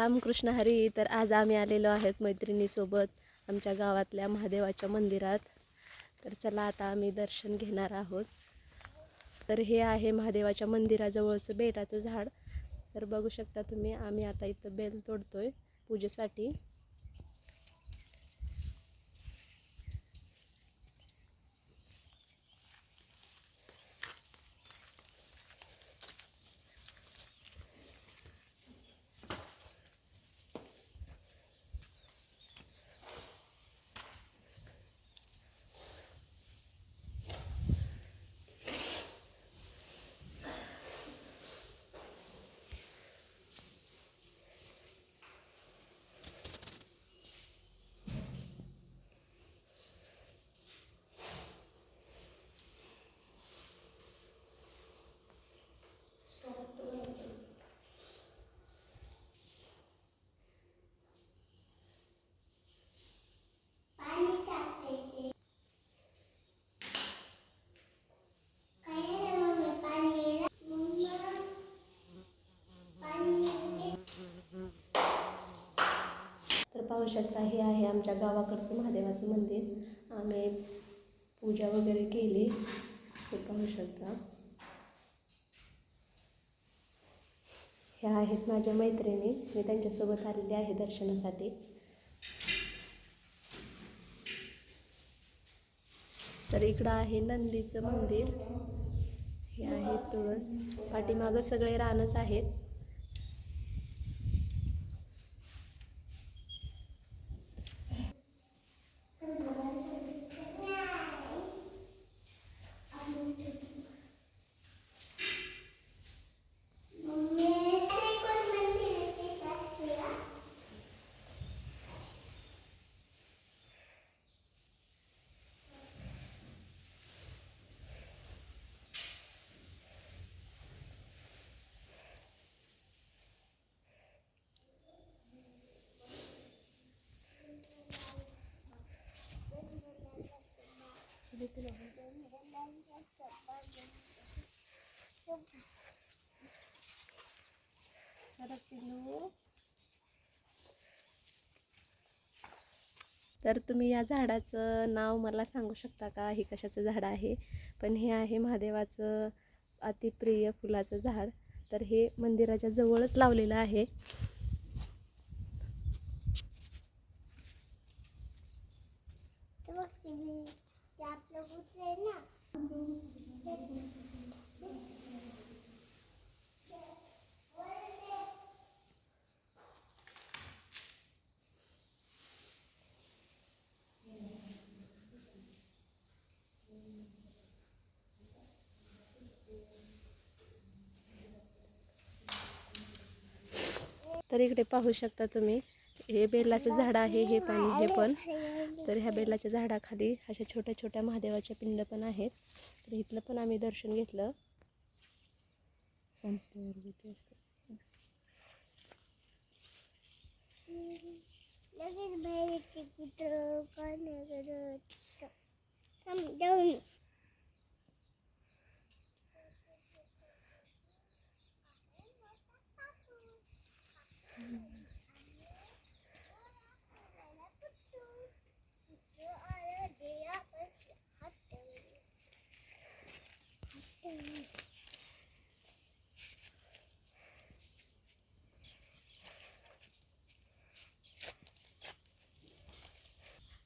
रामकृष्ण हरी तर आज आम्ही आलेलो आहेत मैत्रिणीसोबत आमच्या गावातल्या महादेवाच्या मंदिरात. तर चला आता आम्ही दर्शन घेणार आहोत. तर हे आहे महादेवाच्या मंदिराजवळचं बेटाचं झाड. तर बघू शकता तुम्ही आम्ही आता इथं बेल तोडतोय पूजेसाठी. आवश्यकता हे आहे आमच्या गावाकडचं महादेवाचं मंदिर. आम्ही पूजा वगैरे केली हे पाहू शकता ह्या आहेत माझ्या मैत्रिणी. मी त्यांच्यासोबत आलेली आहे दर्शनासाठी. तर इकडं आहे नंदीचं मंदिर. हे आहे तुळस. पाठीमागं सगळे रानच आहेत. तर तुम्ही या झाडाचं नाव मला सांगू शकता का? हे कशाचं झाड आहे? पण हे आहे महादेवाचं अतिप्रिय फुलाचं झाड. तर हे मंदिराच्या जवळच लावलेलं आहे. तर इकडे पाहू शकता तुम्ही हे बेलाचं झाड आहे हे पण हे पण. तर ह्या बेलाच्या झाडाखाली अशा छोट्या छोट्या महादेवाच्या पिंड पण आहेत. तर इथलं पण आम्ही दर्शन घेतलं. लगेच बाहेर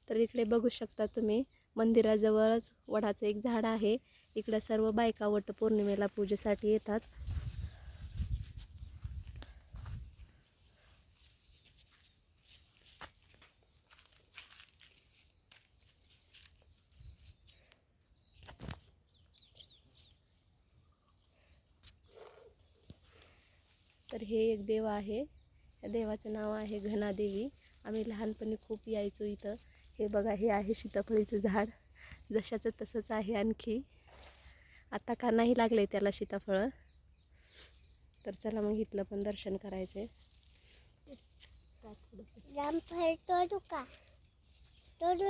तर इकडे बघू शकता तुम्ही मंदिराजवळच वडाचं एक झाड आहे. इकडं सर्व बायका वट पौर्णिमेला पूजेसाठी येतात. तर हे एक देव आहे. या देवाचं नाव आहे घनादेवी. आम्ही लहानपणी खूप यायचो इथं. हे बघा हे आहे सीताफळीचं झाड. जशाचं तसंच आहे आणखी. आता का नाही लागले त्याला सीताफळं? तर चला मग इथलं पण दर्शन करायचे. तोडू का? तोडू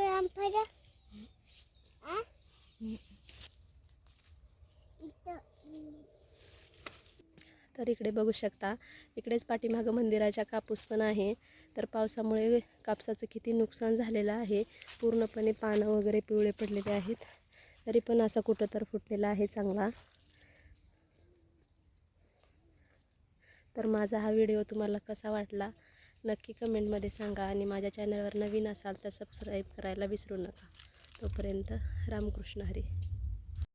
तर इकडे बघू शकता इकडेच पाठीमागं मंदिराच्या कापूस पण आहे. तर पावसामुळे कापसाचं किती नुकसान झालेलं आहे. पूर्णपणे पानं वगैरे पिवळे पडलेले आहेत. तरी पण असा कुठं तर फुटलेला आहे चांगला. तर माझा हा व्हिडिओ तुम्हाला कसा वाटला नक्की कमेंटमध्ये सांगा आणि माझ्या चॅनलवर नवीन असाल तर सबस्क्राईब करायला विसरू नका. तोपर्यंत रामकृष्ण हरी.